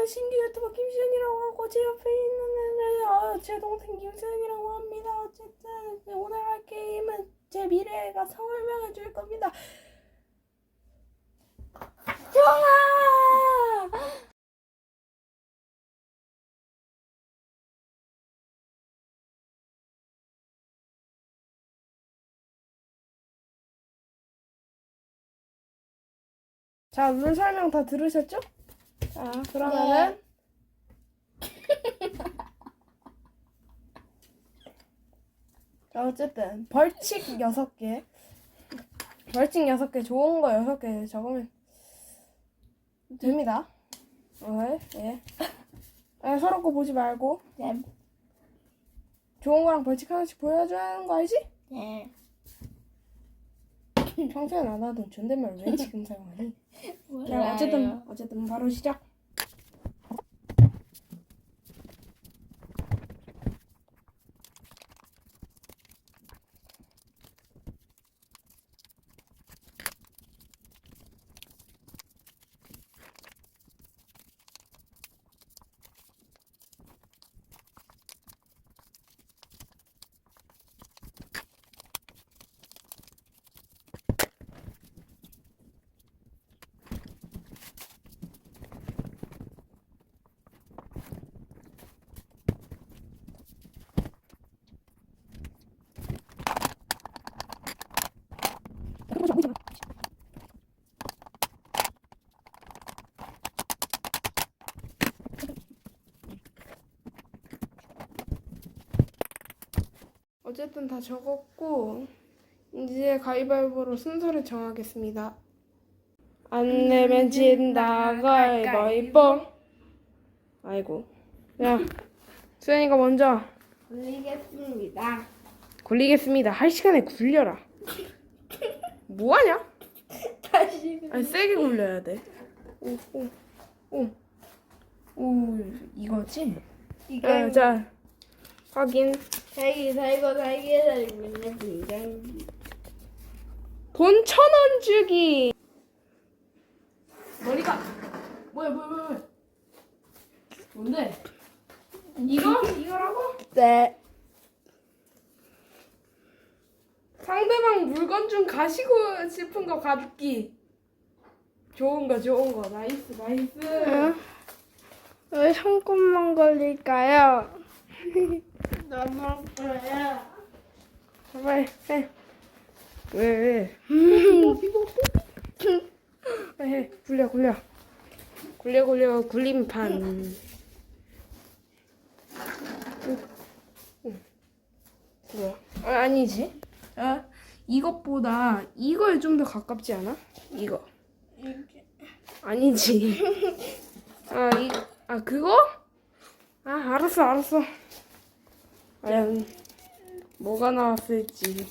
저는 신규 유튜버 김시현이라고 하고 제 옆에 있는 어, 제 동생 김수현이라고 합니다. 어쨌든 오늘 할 게임은 제 미래가 설명해 줄 겁니다. 형아! 자, 룰 설명 다 들으셨죠? 자, 그러면은 자, 어쨌든 벌칙 6개 벌칙 6개 좋은 거 6개 적으면 됩니다. 어, 예. 아, 서로 거 보지 말고 네. 좋은 거랑 벌칙 하나씩 보여주는 거 알지? 네. 평소엔 안 하던 존댓말 왜 지금 사용하니? 자, 몰라요. 어쨌든 어쨌든 바로 시작. 어쨌든 다 적었고 이제 가위바위보로 순서를 정하겠습니다. 안 내면 진다 가위바위보. 아이고. 야, 수현이가 먼저 올리겠습니다. 굴리겠습니다. 할 시간에 굴려라. 뭐하냐? 다시. 아니 세게 굴려야 돼. 오, 오, 오, 오 이거지? 이거 자, 자 확인. 살기 살고 살기 살기 맨날 긴장기. 돈 천 원 주기. 머리가 뭐야 뭐야. 뭐야. 뭔데? 이거 이거라고? 네. 상대방 물건 좀 가시고 싶은 거 갖기. 좋은 거 좋은 거 나이스 나이스. 왜 손꼽만 걸릴까요? 너무 아파요. 해. 왜 왜? 빨리 해. 굴려 굴려. 굴려 굴려 굴림판. 응. 응. 뭐야? 아, 아니지. 아, 이것보다 이거에 좀 더 가깝지 않아? 이거. 아니지. 아, 이, 아, 그거? 아, 알았어, 알았어. 과연, 뭐가 나왔을지.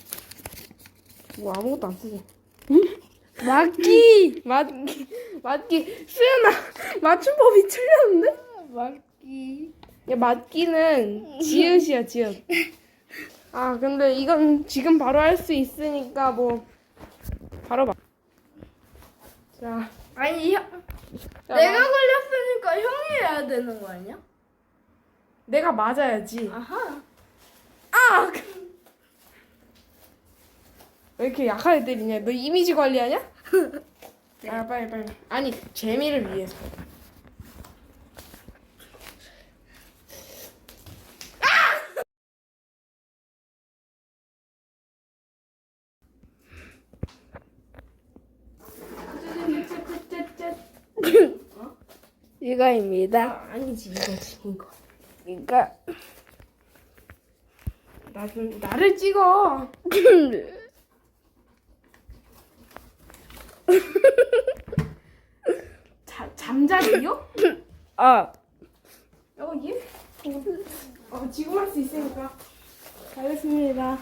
뭐 아무것도 안 쓰지. 맞기! 맞기! 맞기! 수연아! 맞춤법이 틀렸는데? 막기. 야, 맞기는 지읒이야, 지읒. 아, 근데 이건 지금 바로 할 수 있으니까 뭐, 바로 봐. 자, 아니 형, 자, 내가 마- 걸렸으니까 형이 해야 되는 거 아니야? 내가 맞아야지. 아하. 아! 왜 이렇게 약하게 때리냐? 너 이미지 관리하냐? 아, 빨리, 빨리. 아니, 재미를 위해서. 이거입니다. 아, 아니지, 이거. 이거. 나 좀, 나를 찍어. 자, 잠자리요? 어. 여기? 어, 지금 할 수 있으니까. 잘했습니다.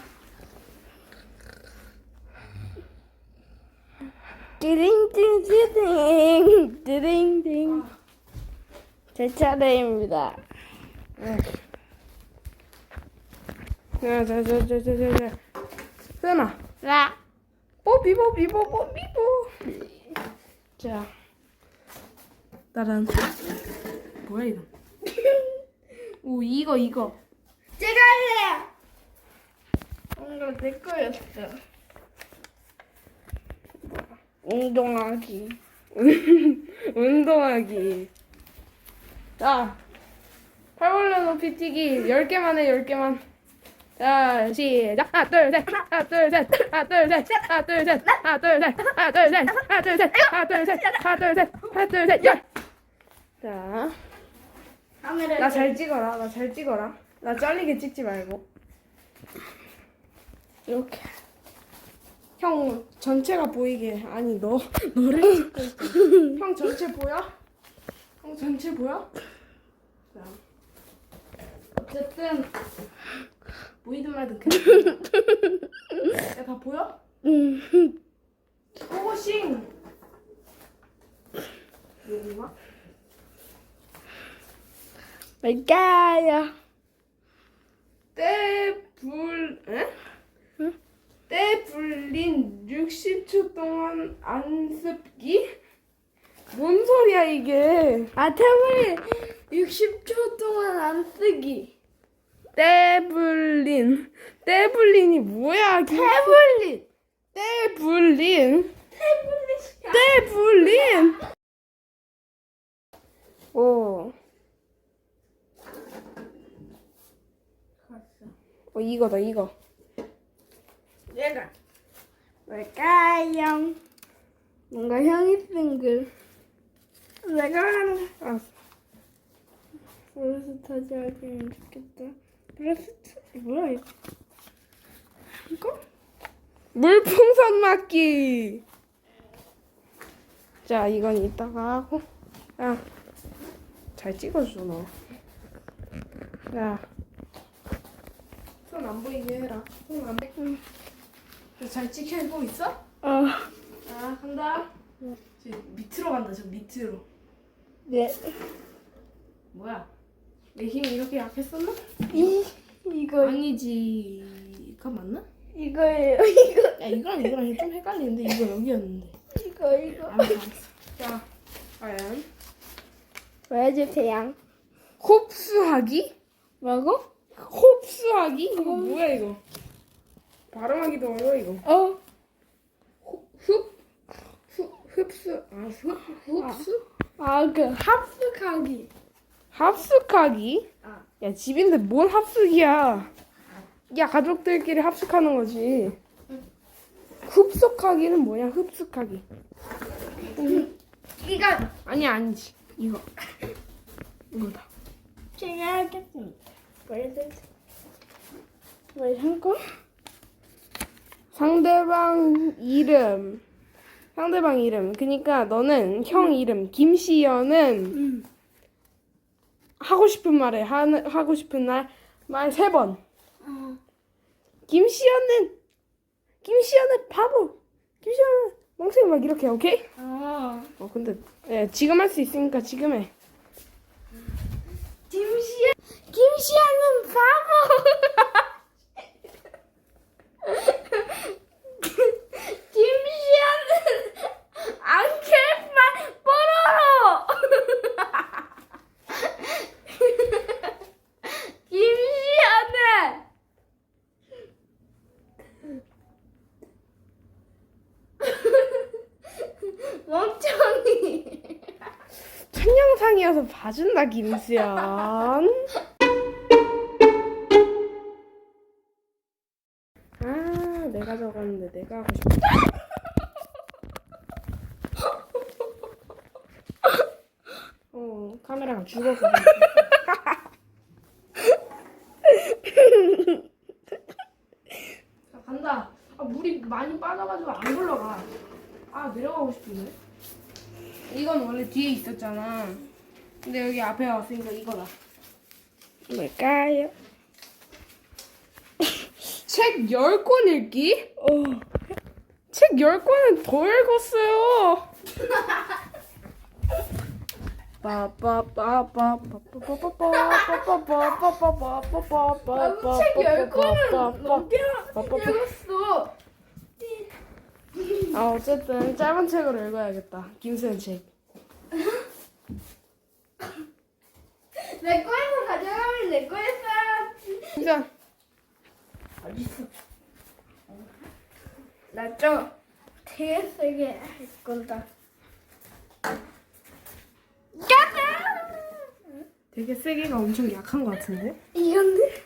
띠링 띠링 띠링 띠링띵 제 차례입니다. 자, 자, 자, 자, 자, 자, 자. 수연아, 라 뽀삐, 뽀삐, 뽀삐, 뽀삐. 자, 따란. 뭐야 이거? 오 이거 이거. 제가 할래요. 뭔가 내 거였어. 운동하기. 운동하기. 자, 팔벌려 높이 뛰기 10개만 해, 10개만. 자, 시작. 하나, 둘, 셋. 하나, 둘, 셋. 하나, 둘, 셋. 하나, 둘, 셋. 하나, 둘, 셋. 하나, 둘, 셋. 하나, 둘, 셋. 하나, 둘, 셋. 하나, 둘, 셋. 하나, 둘, 셋. 열. 자, 카메라. 나 잘 찍어라. 나 잘 찍어라. 나 잘리게 찍지 말고. 이렇게. 형 전체가 보이게. 아니, 너, 너를 찍고 있어. 형 전체 보여? 형 전체 보여? 자. 어쨌든, 보이든 말든 그냥. 야, 다 보여? 음. 고고싱! 여기가? 뭘까요? 떼불 에? 떼불린 60초 동안 안습기? 뭔 소리야 이게? 아, 태블릿 60초 동안 안 쓰기. 떼불린 떼불린이 뭐야? 태블릿. 떼불린 태블릿이야. 떼불린 오, 어 이거다 이거 얘가 뭘까요? 뭔가 형이 쓴 글. 내가 하는 알았어 브레스타지 하기면 좋겠다. 브레스타 뭐야 이거? 이거? 물풍선 맞기. 자, 이건 이따가 하고. 야, 잘 찍어줘 너. 야, 손 안 보이게 해라. 손안 보이게. 잘 찍히고 있어? 어. 자, 간다. 저 밑으로 간다. 저 밑으로. 네. 뭐야? 내 힘이 이렇게 약했었나? 이 이거 아니지. 이거 맞나? 이거예요. 이거 야, 이거랑 이거랑 좀 헷갈리는데 이거 여기였는데. 이거 이거. 알았어, 알았어. 자, 과연 보여주세요. 홉수하기? 뭐고? 홉수하기? 이거 뭐야 이거? 발음하기도 어려워 이거. 어. 흡, 흡, 흡수, 아, 흡, 흡수? 아 그 합숙하기. 합숙하기? 아. 야 집인데 뭔 합숙이야? 야 가족들끼리 합숙하는 거지. 흡숙하기는 뭐냐? 흡숙하기. 이거 아니 아니지. 이거 이거다. 제가 하겠습니다. 보여주세요. 뭐 한거? 상대방 이름. 상대방 이름. 그러니까 너는 형 이름 김시연은 응. 하고 싶은 말에 하는 하고 싶은 날 말 세 번. 어. 김시연은 김시연은 바보. 김시연은 멍청이 막 이렇게 해, 오케이? 어. 어 근데 예, 지금 할 수 있으니까 지금 해. 김시연 김시연은 바보. 김시연은 안개만 뽀로로. 김시연은 멍청이. 첫 영상이어서 봐준다 김수연. 아 내가 적었는데 내가 하고 싶다. 어 카메라가 죽었어. 자 간다. 아 물이 많이 빠져가지고 안 올라가. 아 내려가고 싶은데. 이건 원래 뒤에 있었잖아. 근데 여기 앞에 왔으니까 이거다. 뭘까요? 책 10권 읽기? 어. 책 10권은 더 읽었어요. 나도 책 10권은 넘게 읽었어. 아 어쨌든 짧은 책으로 읽어야겠다. 김수현 책. 내 거에서 가져가면 내 거에서. 어딨어? 나좀 되게 세게 할 건다. 짜잔! 되게 세게가 엄청 약한 것 같은데? 이건데?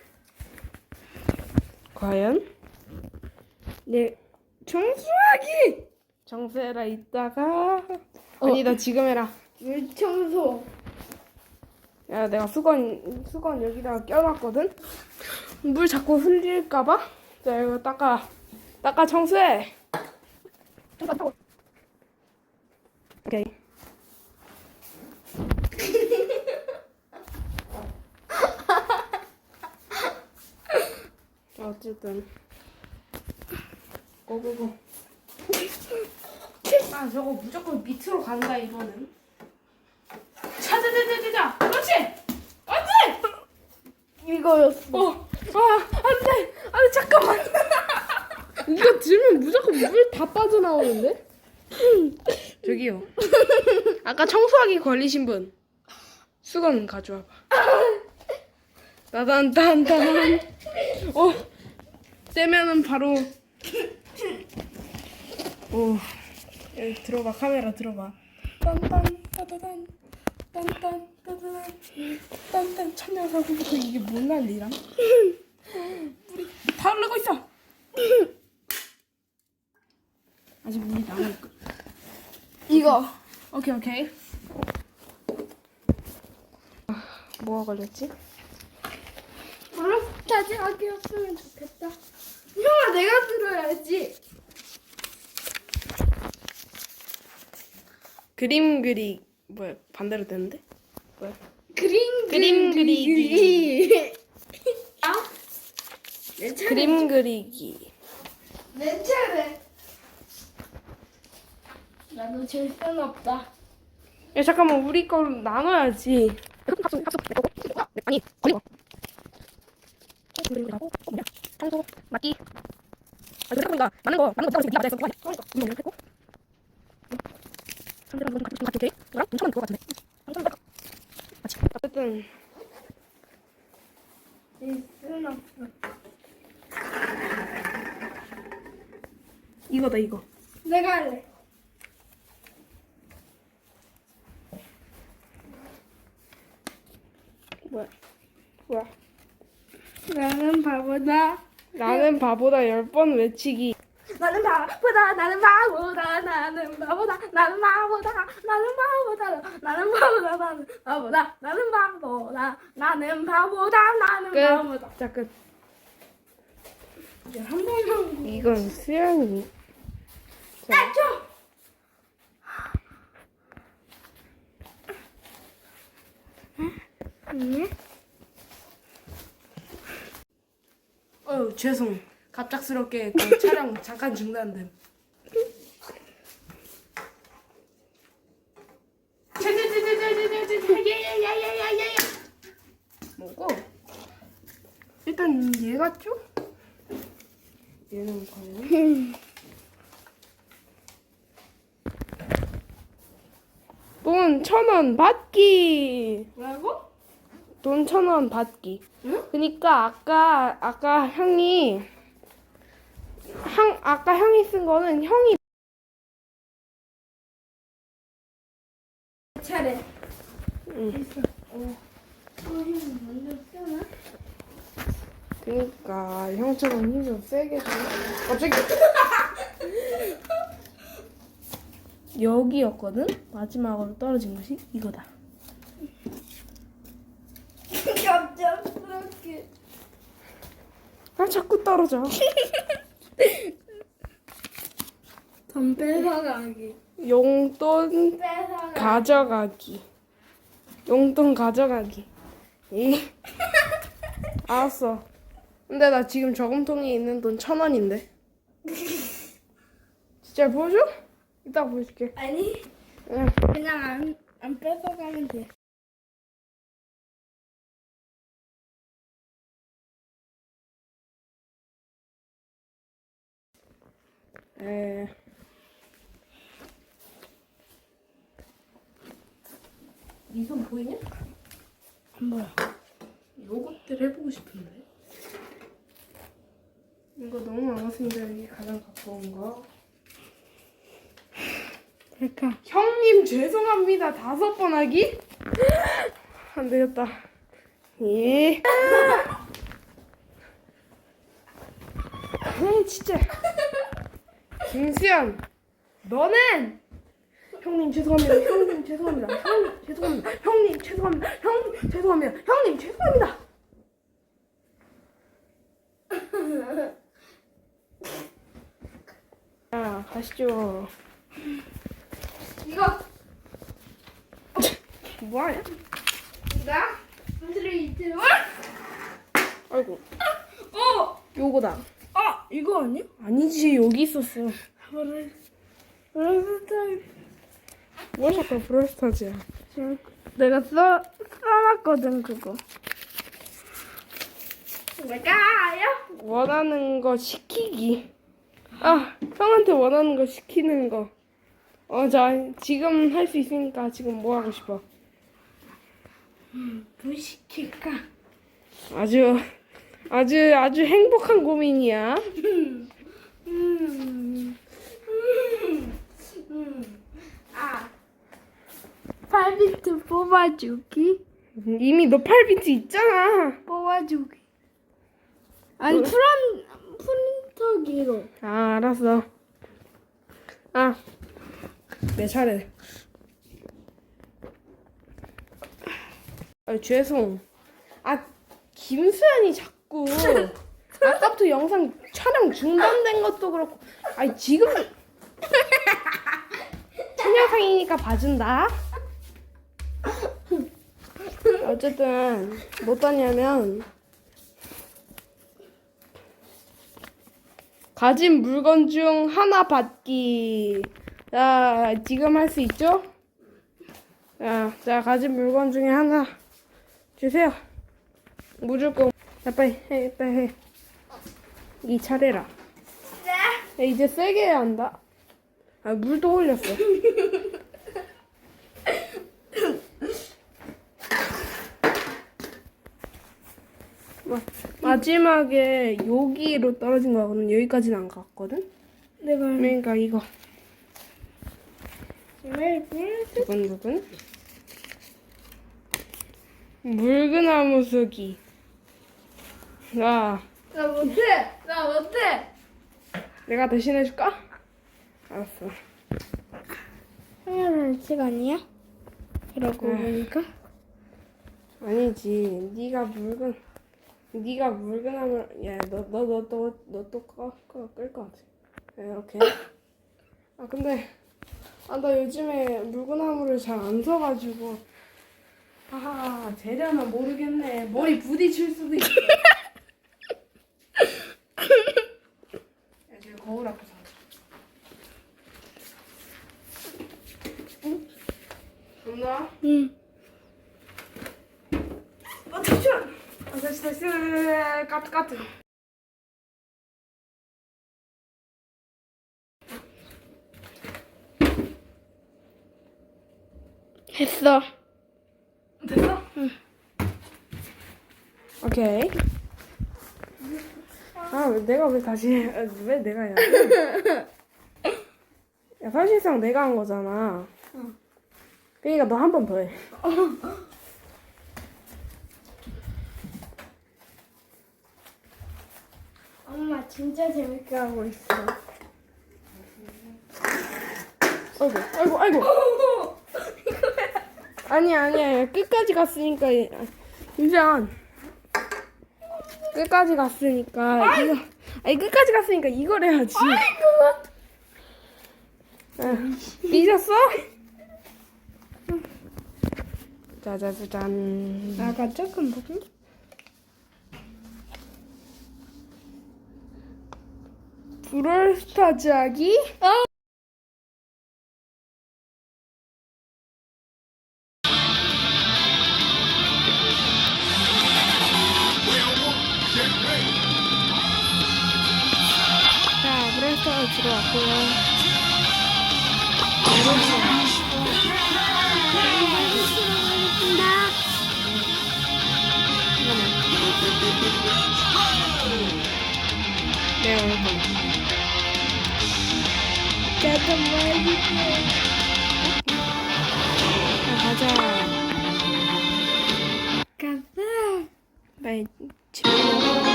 과연? 내 청소하기! 정세라 이따가 아니다 지금 해라. 물 청소. 야 내가 수건 수건 여기다가 껴놨거든. 물 자꾸 흘릴까봐. 자 이거 닦아 닦아 청소해. 오케이. 어쨌든 고고고. 아 저거 무조건 밑으로 간다 이거는. 자자자자자자. 그렇지. 안돼. 이거였어. 어, 아, 안 돼! 아, 잠깐만! 이거 들면 무조건 물 다 빠져나오는데? 저기요. 아까 청소하기 걸리신 분. 수건 가져와봐. 따단딴딴. 어, 떼면은 바로. 오, 여기 들어봐, 카메라 들어봐. 딴딴, 따다단. 딴딴, 따다단. 딴딴, 천년사구부터 이게 뭔 난리람? 물이 다 흐르고 있어. 아직 물이 남아 있고. 이거. 오케이 오케이. 아, 뭐가 걸렸지? 물을 차지하기였으면 좋겠다. 형아, 내가 들어야지. 그림 그리 뭐야 반대로 되는데? 뭐야? 그림 그림 그리기. 아? 내 차례. 그림 그리기. 내 차례. 나도 질순 없다. 야 잠깐만 우리 걸 나눠야지. 내- 아니 버리고. 청소 맞기. 아 이거 보니까 맞는 거 맞는 거 없다고 지금 네가 맞아서 그거 아니야? 그러니까 이거 했고. 상대방 이건 같이 같이 오케이. 너랑 엄청난 그거 같은데. 엄청 딱. 맞지. 어쨌든 질순 없어. 이거다 이거. 내가 할래. 뭐야? 뭐야? 나는 바보다. 나는 바보다 열 번 외치기. 나는 바보다. 나는 바보다. 나는 바보다. 나는 바보다. 나는 바보다. 나는 바보다. 나는 바보다. 나는 바보다. 나는 바보다. 나는 바보다. 끝. 자 끝. 이제 한 번만. 이건 수영이. 자, 아, 좀. 응? 어 죄송. 갑작스럽게 그 촬영 잠깐 중단됨. 뭐고? 일단 얘 같죠? 얘는 과연? 돈 천 원 받기. 뭐라고? 돈 천 원 받기. 응? 그니까 아까 아까 형이 형 아까 형이 쓴 거는 형이 차례. 응. 어. 형이 먼저 쓰나? 그니까 형처럼 힘 좀 세게 줘. 갑자기 여기였거든. 마지막으로 떨어진 것이 이거다. 갑작스럽게. 아 자꾸 떨어져. 돈 뺏어가기. 용돈 뺏어가기. 가져가기. 용돈 가져가기. 이 알았어. 근데 나 지금 저금통에 있는 돈 천 원인데. 진짜 보여줘? 이따 보여줄게. 아니, 응. 그냥 안, 안 뺏어가면 돼. 에. 네손 보이냐? 뭐야? 요것들 해보고 싶은데. 이거 너무. 이게 가장 가까운 거. 그러니까 형님 죄송합니다. 다섯 번 하기? 안 되겠다. 예. 아 진짜. 김수현, 너는 형님 죄송합니다. 형님 죄송합니다. 형님 죄송합니다. 형님 죄송합니다. 형님 죄송합니다. 형님 죄송합니다. 자 가시죠. 이거 뭐하냐? 나 스트레이트 아이고 어! 요거다. 아 이거 아니야? 아니지 여기 있었어. 뭐를 브롤스타일 뭘 자꾸 브롤스타즈야. 내가 써 써놨거든 그거. 뭘까요? 원하는 거 시키기. 아 형한테 원하는 거 시키는 거. 어, 자 지금 할 수 있으니까 지금 뭐 하고 싶어? 뭐 시킬까? 아주 아주 아주 행복한 고민이야. 음. 음. 음. 아. 8비트 뽑아주기? 이미 너 8비트 있잖아. 뽑아주기. 아니 뭐? 프란 프린터기로. 아 알았어. 아 내 차례. 아 죄송. 아 김수현이 자꾸 아까부터 영상 촬영 중단된 것도 그렇고. 아니 지금 첫 영상이니까 봐준다. 어쨌든 뭐 따냐면 가진 물건 중 하나 받기. 자, 지금 할 수 있죠? 자, 자, 가진 물건 중에 하나 주세요. 무조건. 자, 빨리 해, 빨리 해. 이 차례라. 네. 야, 이제 세게 해야 한다. 아, 물도 올렸어. 마, 마지막에 여기로 떨어진 거거든. 여기까지는 안 갔거든. 내가 그러니까 이거? 두근두근 물그나무 쓰기 나 나 못해. 나 못해. 내가 대신 해줄까? 알았어 하나는 시간이야? 그러고 아. 보니까 아니지 네가 물건 네가 물그나무 야너너너너너또끌것 같아 야, 이렇게 아 근데 아 나 요즘에 물구나무를 잘안 서가지고 아 재려나 모르겠네 머리 부딪힐 수도 있어 야 지금 거울 앞에서 하자 응? 간다 응. 어 했어. 됐어? 응. 오케이. 아, 왜 내가 왜 다시 해? 아, 왜 내가 해야 돼? 야, 사실상 내가 한 거잖아. 그 러니까 너한 번 더 해. 엄마 진짜 재밌게 하고 있어. 아이고, 아이고, 아이고. 아니야, 아니야. 야, 끝까지 갔으니까. 인정. 끝까지 갔으니까. 이거. 아니, 끝까지 갔으니까 이걸 해야지. 아, 삐졌어? 짜자자잔. 나가 조금 먹니? 브롤스타즈 하기? 자,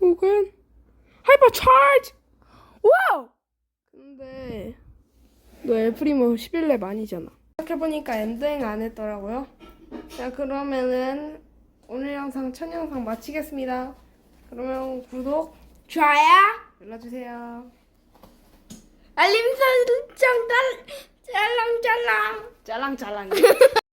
오 과연 하이퍼 차지 와우! 근데 너 엘프리모 11렙 아니잖아. 생각해보니까 엔딩 안 했더라고요. 자 그러면은 오늘 영상 첫 영상 마치겠습니다. 그러면 구독 좋아요. 눌러주세요. 알림 설정 짤 짤랑짤랑. 짤랑짤랑